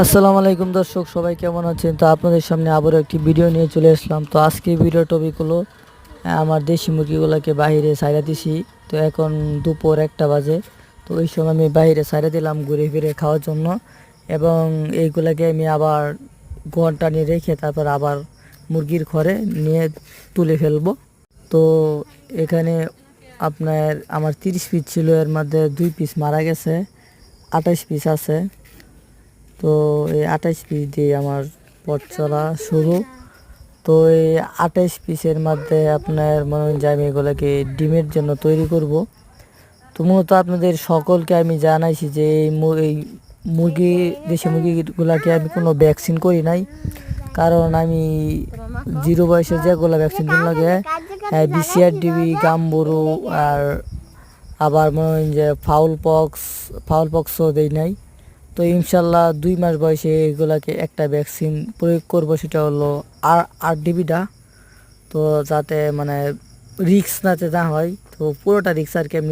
আসসালামু আলাইকুম দর্শক, সবাই কেমন আছেন? তো আপনাদের সামনে আবারও একটি ভিডিও নিয়ে চলে আসলাম। তো আজকে ভিডিও টপিক হলো আমার দেশি মুরগিগুলোকে বাইরে সাইরা দিছি। তো এখন দুপুর একটা বাজে। তো ওই সময় আমি বাইরে সাইরা দিলাম ঘুরে ফিরে খাওয়ার জন্য। এবং এইগুলাকে আমি আবার ঘণ্টা নিয়ে রেখে তারপর আবার মুরগির ঘরে নিয়ে তুলে ফেলব। তো এখানে আপনার, আমার তিরিশ পিস ছিল, এর মধ্যে দুই পিস মারা গেছে, আঠাশ পিস আছে। তো এই আঠাশ পিস দিয়ে আমার পথ চলা শুরু। তো এই আঠাশ পিসের মধ্যে আপনার মনে হয় যে আমি এগুলোকে ডিমের জন্য তৈরি করব। তো মূলত আপনাদের সকলকে আমি জানাইছি যে এই মুরগি, দেশি মুরগিগুলোকে আমি কোনো ভ্যাকসিন করি নাই। কারণ আমি জিরো বয়সে যেগুলো ভ্যাকসিন দিন লাগে বিসিআর ডিবি গাম্বুরু আর আবার মনে হয় যে ফাউল পক্স ফাউল পক্সও দেই নাই। তো ইনশাল্লাহ দুই মাস বয়সে এগুলাকে একটা ভ্যাকসিন প্রয়োগ করব, সেটা হলো আর আর ডিবিটা তো যাতে মানে রিক্স নাতে না হয়, তো পুরোটা রিক্স আর কি আমি